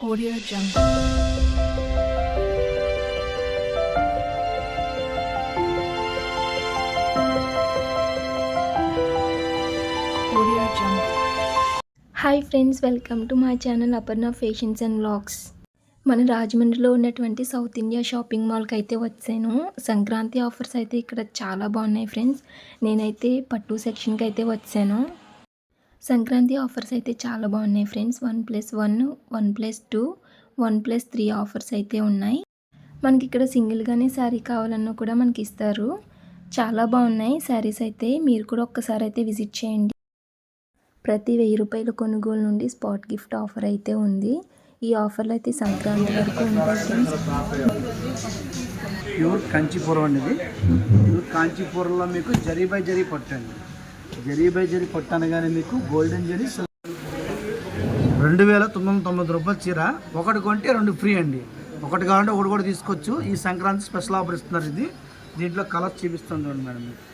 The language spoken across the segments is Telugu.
Audio Jungle. Audio Jungle. Hi friends welcome to my channel Aparna fashions and vlogs మన రాజమండ్రిలో ఉన్నటువంటి సౌత్ ఇండియా షాపింగ్ మాల్కి అయితే వచ్చాను సంక్రాంతి ఆఫర్స్ అయితే ఇక్కడ చాలా బాగున్నాయి ఫ్రెండ్స్ నేనైతే పట్టు సెక్షన్కి అయితే వచ్చాను సంక్రాంతి ఆఫర్స్ అయితే చాలా బాగున్నాయి friends. One plus one one plus two one plus three offers అయితే ఉన్నాయి. మనకి ఇక్కడ సింగిల్గానే శారీ కావాలన్నా కూడా మనకి ఇస్తారు. చాలా బాగున్నాయి శారీస్ అయితే. మీరు కూడా ఒక్కసారి అయితే విజిట్ చేయండి. ప్రతి వెయ్యి రూపాయల కొనుగోలు నుండి స్పాట్ గిఫ్ట్ ఆఫర్ అయితే ఉంది. ఈ ఆఫర్లు అయితే సంక్రాంతి వరకు ఉంటాయి ప్యూర్ కాంచీపురం అండి ఇది. ప్యూర్ కాంచీపురంలో మీకు జరీ బై జరీ పట్టండి జరీ బై జరీ పట్టు అనగానే మీకు గోల్డెన్ జరీ రెండు వేల తొమ్మిది వందల తొమ్మిది రూపాయల చీర. ఒకటి కొంటే రెండు ఫ్రీ అండి. ఒకటి కావాలంటే ఒకటి కూడా తీసుకోవచ్చు. ఈ సంక్రాంతి స్పెషల్ ఆఫర్ ఇస్తున్నారు ఇది. దీంట్లో కలర్స్ చూపిస్తుంది చూడండి మేడం మీకు.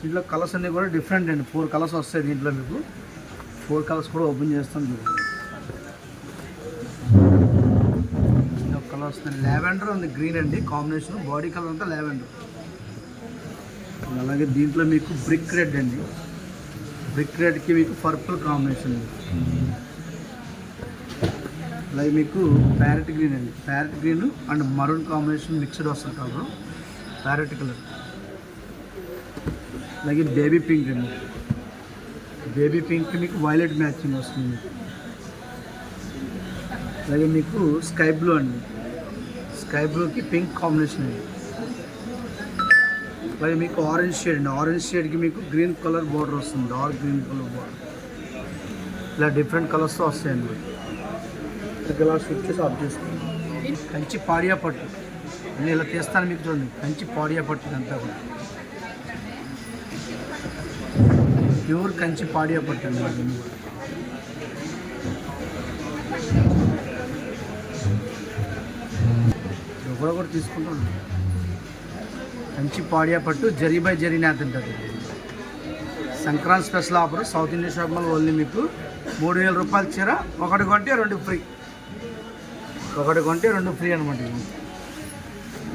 దీంట్లో కలర్స్ అన్నీ కూడా డిఫరెంట్ అండి. ఫోర్ కలర్స్ వస్తాయి దీంట్లో మీకు. ఫోర్ కలర్స్ కూడా ఓపెన్ చేస్తాను చూడండి కలర్ వస్తుంది లావెండర్ ఉంది గ్రీన్ అండి. కాంబినేషన్ బాడీ కలర్ అంతా లావెండర్ అలాగే దీంట్లో మీకు బ్రిక్ రెడ్ అండి. బ్రిక్ రెడ్కి మీకు పర్పుల్ కాంబినేషన్. అలాగే మీకు ప్యారెట్ గ్రీన్ అండి. Parrot green and maroon combination mixed వస్తుంది కలర్ ప్యారెట్ కలర్. అలాగే బేబీ పింక్ అండి. బేబీ పింక్ మీకు వైలెట్ మ్యాచింగ్ వస్తుంది. అలాగే మీకు స్కై బ్లూ అండి. స్కై బ్లూకి పింక్ కాంబినేషన్ అండి. అలాగే మీకు ఆరెంజ్ షేడ్ అండి. ఆరెంజ్ షేడ్కి మీకు గ్రీన్ కలర్ బార్డర్ వస్తుంది. డార్క్ గ్రీన్ కలర్ బార్డర్ ఇలా డిఫరెంట్ కలర్స్తో వస్తాయండి. ఇలా స్విచ్ చేసి ఆఫ్ చేసుకోండి. కంచి పాడియా పట్టు. నేను ఇలా తీస్తాను మీకు చూడండి. కంచి పాడియా పట్టు ఇదంతా కూడా. ప్యూర్ కంచి పాడియా పట్టు అండి. ఇవన్నీ కూడా. ఒకటి తీసుకుంటాను. మంచి పాడియా పట్టు జరీ బై జరీ ఉంటుంది Sankranti special offer South Indian shop mall only మీకు మూడు వేల రూపాయల చీర ఒకటి కొంటే రెండు ఫ్రీ. ఒకటి కొంటే రెండు ఫ్రీ అనమాట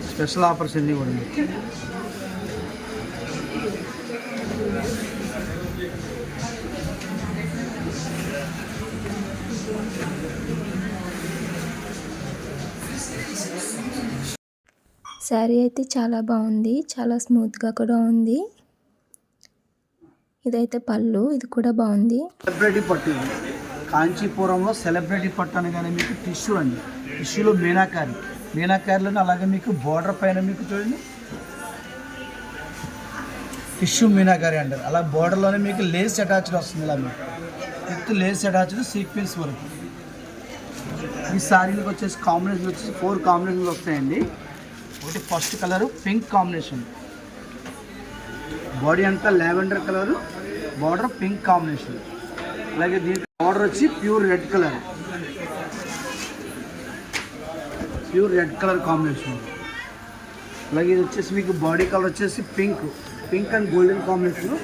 స్పెషల్ ఆఫర్స్ అన్నీ కూడా శారీ అయితే చాలా బాగుంది. చాలా స్మూత్గా కూడా ఉంది. ఇదైతే పళ్ళు. ఇది కూడా బాగుంది. సెలబ్రిటీ పట్టు కాంచీపురంలో సెలబ్రిటీ పట్టు అనగానే మీకు టిష్యూ అండి. టిష్యూలో మీనాకారి. మీనాకారిలోనే అలాగే మీకు బోర్డర్ పైన మీకు చూడండి. టిష్యూ మీనాకారి అంటారు. అలా బోర్డర్లోనే మీకు లేస్ అటాచ్డ్ వస్తుంది ఇలా మీకు. విత్ లేస్ అటాచ్డ్ సీక్వెన్స్ వరకు. ఈ శారీలకు వచ్చేసి కాంబినేషన్ వచ్చేసి ఫోర్ కాంబినేషన్లు వస్తాయండి. ఒకటి first colour pink combination. Body అంతా lavender colour border pink combination. అలాగే దీని బార్డర్ వచ్చి pure red colour. Pure red colour combination. అలాగే ఇది వచ్చేసి మీకు బాడీ కలర్ వచ్చేసి pink. Pink and golden combination.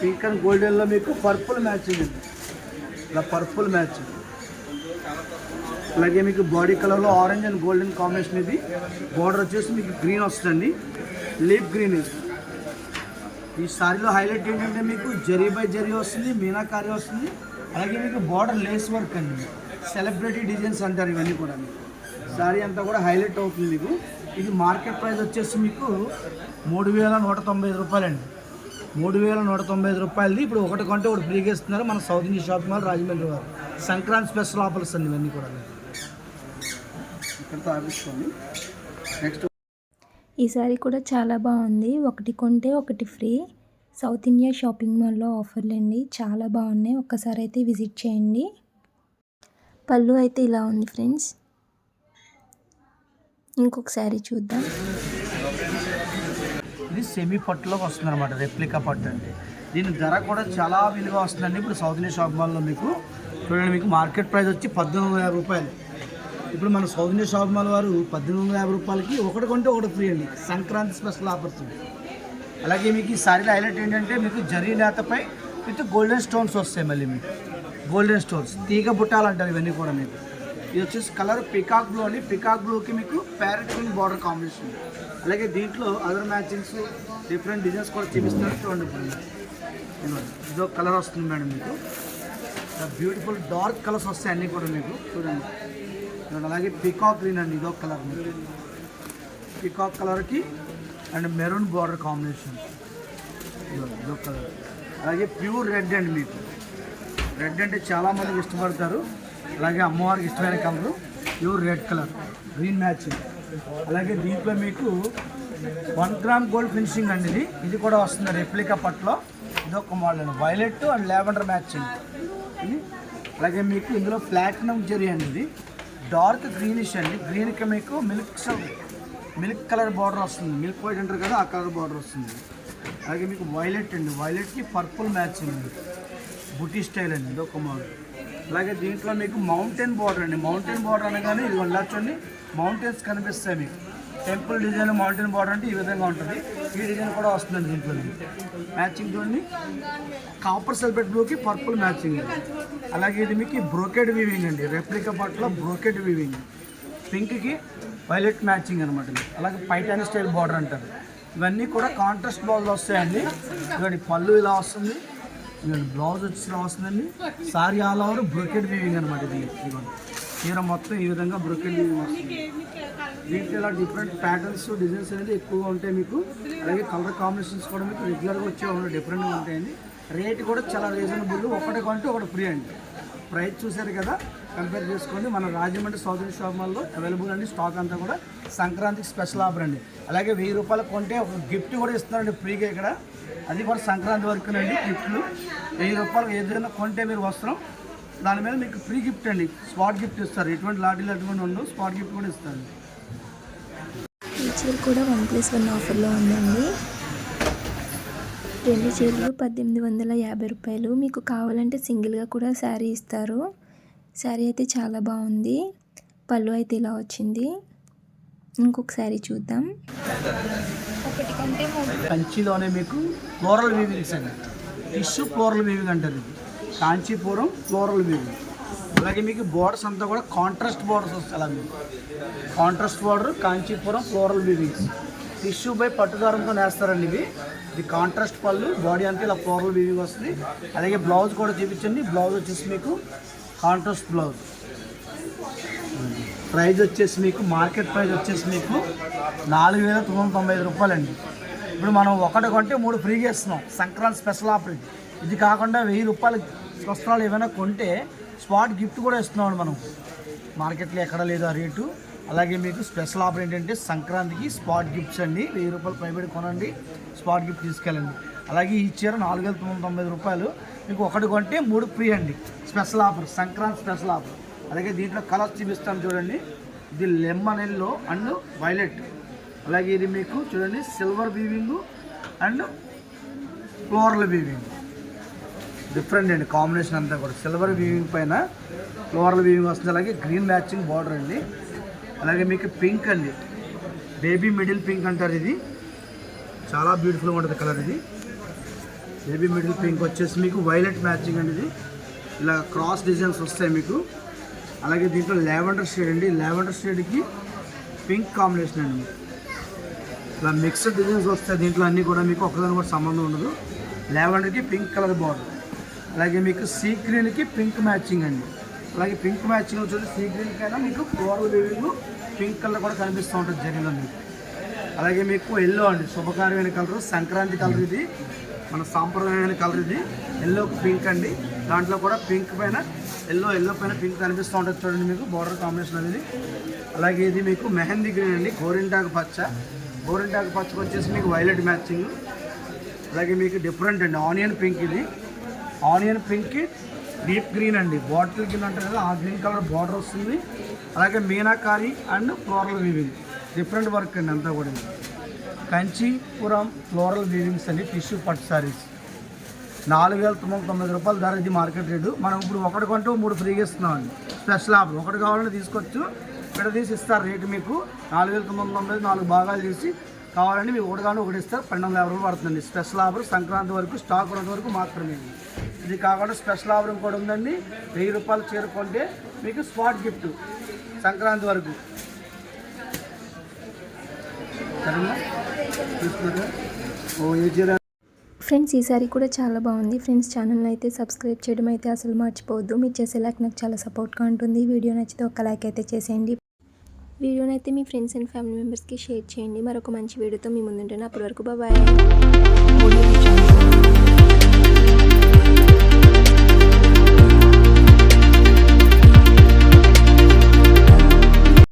Pink and గోల్డెన్లో మీకు పర్పుల్ మ్యాచింగ్ ఉంది. ఇలా పర్పుల్ మ్యాచింగ్. అలాగే మీకు బాడీ కలర్లో ఆరెంజ్ అండ్ గోల్డెన్ కాంబినేషన్ ఇది. బార్డర్ వచ్చేసి మీకు గ్రీన్ వస్తుంది లీప్ గ్రీన్ ఈ సారీలో హైలైట్ ఏంటంటే మీకు జరీ బై జరీ వస్తుంది మీనాకారీ వస్తుంది. అలాగే మీకు బార్డర్ లేస్ వర్క్ అండి. సెలబ్రిటీ డిజైన్స్ అంటారు ఇవన్నీ కూడా. సారీ అంతా కూడా హైలైట్ అవుతుంది మీకు. ఇది మార్కెట్ ప్రైస్ వచ్చేసి మీకు మూడు వేల నూట తొంభై ఐదు రూపాయలండి. మూడు వేల నూట తొంభై ఐదు రూపాయలది. ఇప్పుడు ఒకటి కొంటే ఒకటి ఫ్రీగా ఇస్తున్నారు మన South Indian shopping mall Rajahmundry వారు. సంక్రాంతి స్పెషల్ ఆఫర్స్ అండి ఇవన్నీ కూడా. ఇక్కడితో నెక్స్ట్. ఈ శారీ కూడా చాలా బాగుంది. ఒకటి కొంటే ఒకటి ఫ్రీ. సౌత్ ఇండియా షాపింగ్ మాల్లో ఆఫర్లు అండి చాలా బాగున్నాయి. ఒక్కసారి అయితే విజిట్ చేయండి. పళ్ళు అయితే ఇలా ఉంది ఫ్రెండ్స్. ఇంకొక శారీ చూద్దాం. ఇది సెమీ పట్టులోకి వస్తుంది అనమాట రెప్లికా పట్టు అండి. దీని ధర కూడా చాలా విలువ వస్తుందండి. ఇప్పుడు సౌత్ ఇండియన్ షాప్ మాల్లో మీకు చూడండి మీకు మార్కెట్ ప్రైస్ వచ్చి పద్దెనిమిది రూపాయలు. ఇప్పుడు మన సౌజన్య ఇండియన్ మాల్ వారు పద్దెనిమిది వందల యాభై రూపాయలకి ఒకటి కొంటే ఒకటి ఫ్రీ అండి. సంక్రాంతి స్పెషల్ ఆఫర్స్ అలాగే మీకు ఈ సారీలో హైలైట్ ఏంటంటే మీకు జరీ నేతపై విత్ గోల్డెన్ స్టోన్స్ వస్తాయి మళ్ళీ మీకు. గోల్డెన్ స్టోన్స్ తీగ బుట్టాలు అంటారు ఇవన్నీ కూడా మీకు. ఇది వచ్చేసి కలర్ పికాక్ బ్లూ అండి. పికాక్ బ్లూకి మీకు ప్యారెట్ గ్రీన్ బార్డర్ కాంబినేషన్ అలాగే దీంట్లో అదర్ మ్యాచింగ్స్ డిఫరెంట్ డిజైన్స్ కూడా చూపిస్తారు చూడండి ఇప్పుడు. ఇదో కలర్ వస్తుంది మేడం మీకు. బ్యూటిఫుల్ డార్క్ కలర్స్ వస్తాయి అన్నీ కూడా మీకు. చూడండి. అండ్ అలాగే పికాక్ గ్రీన్ అండి ఇదో కలర్ మీకు పికాక్ కలర్కి అండ్ మెరూన్ బార్డర్ కాంబినేషన్ ఇదో కలర్ అలాగే ప్యూర్ రెడ్ అండి మీకు. రెడ్ అంటే చాలామందికి ఇష్టపడతారు. అలాగే అమ్మవారికి ఇష్టమైన colour pure red colour green matching అలాగే దీంట్లో మీకు వన్ గ్రామ్ గోల్డ్ ఫినిషింగ్ అండి ఇది. ఇది కూడా వస్తుంది రెప్లికా పట్లో ఇది ఒక model violet and lavender matching అలాగే మీకు ఇందులో ప్లాటినం జెరీ అండి ఇది. డార్క్ గ్రీనిష్ అండి. గ్రీన్కి మీకు మిల్క్ మిల్క్ కలర్ బార్డర్ వస్తుంది. మిల్క్ వైట్ అంటారు కదా ఆ కలర్ బార్డర్ వస్తుంది. అలాగే మీకు వైలెట్ అండి. వైలెట్కి పర్పుల్ మ్యాచింగ్ అండి బుటీ స్టైల్ అండి. ఇది ఒక మోడల్. అలాగే దీంట్లో మీకు మౌంటైన్ బార్డర్ అండి. మౌంటైన్ బార్డర్ అనగానే ఇది వెళ్ళొచ్చండి మౌంటైన్స్ కనిపిస్తాయి మీకు. టెంపుల్ డిజైన్ మౌంటైన్ బార్డర్ అంటే ఈ విధంగా ఉంటుంది. ఈ డిజైన్ కూడా వస్తుందండి దీంట్లో మ్యాచింగ్ చూడండి. కాపర్ సెల్బెట్ బ్లూకి పర్పుల్ మ్యాచింగ్ అండి అలాగే ఇది మీకు బ్రోకెడ్ వీవింగ్ అండి. రెప్లికా పట్ల బ్రోకెడ్ వీవింగ్ పింక్కి వైలెట్ మ్యాచింగ్ అనమాట ఇది. అలాగే పైటాన్ స్టైల్ బార్డర్ అంటారు. ఇవన్నీ కూడా కాంట్రాస్ట్ బ్లౌజ్ వస్తాయండి. ఇవ్వండి పళ్ళు ఇలా వస్తుంది. ఇవ్వండి బ్లౌజ్ వచ్చి ఇలా వస్తుందండి. Sari all over brocade weaving అనమాట ఇది. ఇవ్వండి చీర మొత్తం ఈ విధంగా వస్తుంది. దీంట్లో ఇలా డిఫరెంట్ ప్యాటర్న్స్ డిజైన్స్ అనేది ఎక్కువగా ఉంటాయి మీకు. అలాగే కలర్ కాంబినేషన్స్ కూడా మీకు రెగ్యులర్గా వచ్చే డిఫరెంట్గా ఉంటాయండి. రేట్ కూడా చాలా రీజనబుల్ ఒకటి కొంటే ఒకటి ఫ్రీ అండి. ప్రైస్ చూశారు కదా కంపేర్ చేసుకోండి. మన రాజమండ్రి సౌత్ షాప్ మాల్లో అవైలబుల్ అండి స్టాక్ అంతా కూడా. సంక్రాంతికి స్పెషల్ ఆఫర్ అండి. అలాగే వెయ్యి రూపాయలు కొంటే ఒక గిఫ్ట్ కూడా ఇస్తున్నారండి ఫ్రీగా ఇక్కడ. అది కూడా సంక్రాంతి వరకునండి గిఫ్ట్లు వెయ్యి రూపాయలు ఏదైనా కొంటే మీరు వస్త్రం. దాని మీద మీకు ఫ్రీ గిఫ్ట్ అండి. స్పాట్ గిఫ్ట్ ఇస్తారు. ఎటువంటి లాటీలు అటువంటి ఉండవు. స్పాట్ గిఫ్ట్ కూడా ఇస్తారు. ఈ చీర కూడా వన్ ప్లస్ వన్ ఆఫర్లో ఉందండి. రెండు చీరలు పద్దెనిమిది వందల యాభై రూపాయలు. మీకు కావాలంటే సింగిల్గా కూడా శారీ ఇస్తారు. శారీ అయితే చాలా బాగుంది. పళ్ళు అయితే ఇలా వచ్చింది. ఇంకొక శారీ చూద్దాం. ఒకటి కంటే మూడు. కంచిలోనే మీకు ఫ్లోరల్ వీవింగ్స్ అండి. టిష్యూ ఫ్లోరల్ వీవింగ్ అంటారు. ఇది కాంచీపురం ఫ్లోరల్ వీవింగ్ అలాగే మీకు బోర్డర్స్ అంతా కూడా కాంట్రాస్ట్ బోర్డర్స్ వస్తాయి. అలా మీకు contrast border Kanchipuram floral weavings tissue by పట్టుదారంతో నేస్తారండి ఇవి. ఇది కాంట్రాస్ట్ పళ్ళు బాడీ అంతా ఇలా ఫ్లోరల్ వీవింగ్ వస్తుంది. అలాగే బ్లౌజ్ కూడా చూపించండి. బ్లౌజ్ వచ్చేసి మీకు కాంట్రాస్ట్ బ్లౌజ్ ప్రైజ్ వచ్చేసి మీకు మార్కెట్ ప్రైజ్ వచ్చేసి మీకు నాలుగు వేల తొమ్మిది తొంభై ఐదు రూపాయలండి. ఇప్పుడు మనం ఒకటి కొంటే మూడు ఫ్రీగా ఇస్తున్నాం సంక్రాంతి స్పెషల్ ఆఫర్ ఇది. ఇది కాకుండా వెయ్యి రూపాయలు వస్త్రాలు ఏమైనా కొంటే స్పాట్ గిఫ్ట్ కూడా ఇస్తున్నాం మనం. మార్కెట్లో ఎక్కడ లేదు ఆ రేటు. అలాగే మీకు స్పెషల్ ఆఫర్ ఏంటంటే సంక్రాంతికి స్పాట్ గిఫ్ట్స్ అండి. వెయ్యి రూపాయలు ప్రైవేట్ కొనండి స్పాట్ గిఫ్ట్ తీసుకెళ్ళండి. అలాగే ఈ చీర నాలుగు వేల తొమ్మిది తొమ్మిది తొంభై రూపాయలు. మీకు ఒకటి కొంటే మూడు ఫ్రీ అండి. Special offer Sankranti special offer. అలాగే దీంట్లో కలర్స్ చూపిస్తాను చూడండి. ఇది లెమన్ ఎల్లో అండ్ వైలెట్. అలాగే ఇది మీకు చూడండి silver weaving and floral weaving different అండి కాంబినేషన్ అంతా కూడా. సిల్వర్ వీవింగ్ పైన ఫ్లోరల్ వీవింగ్ వస్తుంది అలాగే గ్రీన్ మ్యాచింగ్ బార్డర్ అండి. అలాగే మీకు పింక్ అండి. బేబీ మిడిల్ పింక్ అంటారు ఇది. చాలా బ్యూటిఫుల్గా ఉంటుంది కలర్ ఇది. బేబీ మిడిల్ పింక్ వచ్చేసి మీకు వైలెట్ మ్యాచింగ్ అండి ఇది. ఇలా క్రాస్ డిజైన్స్ వస్తాయి మీకు. అలాగే దీంట్లో లావెండర్ షేడ్ అండి. లావెండర్ షేడ్కి పింక్ కాంబినేషన్ అండి. ఇలా మిక్స్డ్ డిజైన్స్ వస్తాయి. దీంట్లో అన్నీ కూడా మీకు ఒకదాని కూడా సంబంధం ఉండదు. లావెండర్కి పింక్ కలర్ బార్డర్ అలాగే మీకు సీ గ్రీన్కి పింక్ మ్యాచింగ్ అండి. అలాగే పింక్ మ్యాచింగ్ వచ్చేసి సీ గ్రీన్ కైనా మీకు ఫ్లోరల్ వేవింగ్ పింక్ కలర్ కూడా కనిపిస్తూ ఉంటుంది జరిగిన మీకు. అలాగే మీకు ఎల్లో అండి. శుభకార్యమైన కలర్ సంక్రాంతి కలర్ ఇది. మన సాంప్రదాయమైన కలర్ ఇది. ఎల్లో పింక్ అండి. దాంట్లో కూడా పింక్ పైన ఎల్లో ఎల్లో పైన పింక్ కనిపిస్తూ ఉంటుంది చూడండి మీకు బార్డర్ కాంబినేషన్ అనేది. అలాగే ఇది మీకు మెహందీ గ్రీన్ అండి. గోరింటాకు పచ్చ. గోరింటాకు పచ్చకు వచ్చేసి మీకు వైలెట్ మ్యాచింగ్. అలాగే మీకు డిఫరెంట్ అండి. ఆనియన్ పింక్ ఇది. ఆనియన్ పింక్కి డీప్ గ్రీన్ అండి. బాటిల్ కింద అంటారు కదా ఆ గ్రీన్ కలర్ బార్డర్ వస్తుంది. అలాగే meenakari and floral weaving. Different work అండి అంతా కూడా. కంచీపురం ఫ్లోరల్ వీవింగ్స్ అండి టిష్యూ పట్టు సారీస్. నాలుగు వేల తొమ్మిది తొమ్మిది రూపాయల ధర ఇది మార్కెట్ రేటు. మనం ఇప్పుడు ఒకటి కొంటూ మూడు ఫ్రీగా ఇస్తున్నామండి స్పెషల్ ఆఫర్. ఒకటి కావాలంటే తీసుకోవచ్చు. ఇక్కడ తీసి ఇస్తారు రేటు మీకు. నాలుగు వేల తొమ్మిది వందల తొంభై నాలుగు భాగాలు తీసి కావాలంటే మీకు ఒకటి కానీ ఒకటి ఇస్తారు. పన్నెండు వందల యాభై రూపాయలు పడుతుందండి. స్పెషల్ ఆఫర్ సంక్రాంతి వరకు స్టాక్ ఉన్నంత వరకు మాత్రమే. ఇది. కాకుండా స్పెషల్ ఆఫర్ కూడా ఉందండి. వెయ్యి రూపాయలు చేరుకుంటే మీకు స్పాట్ గిఫ్ట్ సంక్రాంతి వరకు. ఫ్రెండ్స్ ఈసారి కూడా చాలా బాగుంది. ఫ్రెండ్స్ ఛానల్ అయితే సబ్స్క్రైబ్ చేయడం అయితే అసలు మర్చిపోవద్దు. మీరు చేసే లైక్ నాకు చాలా సపోర్ట్గా ఉంటుంది. వీడియో నచ్చితే ఒక లైక్ అయితే చేసేయండి. వీడియోని అయితే మీ ఫ్రెండ్స్ అండ్ ఫ్యామిలీ మెంబర్స్కి షేర్ చేయండి. మరొక మంచి వీడియోతో మీ ముందుంటాను. అప్పటి వరకు బాబాయ్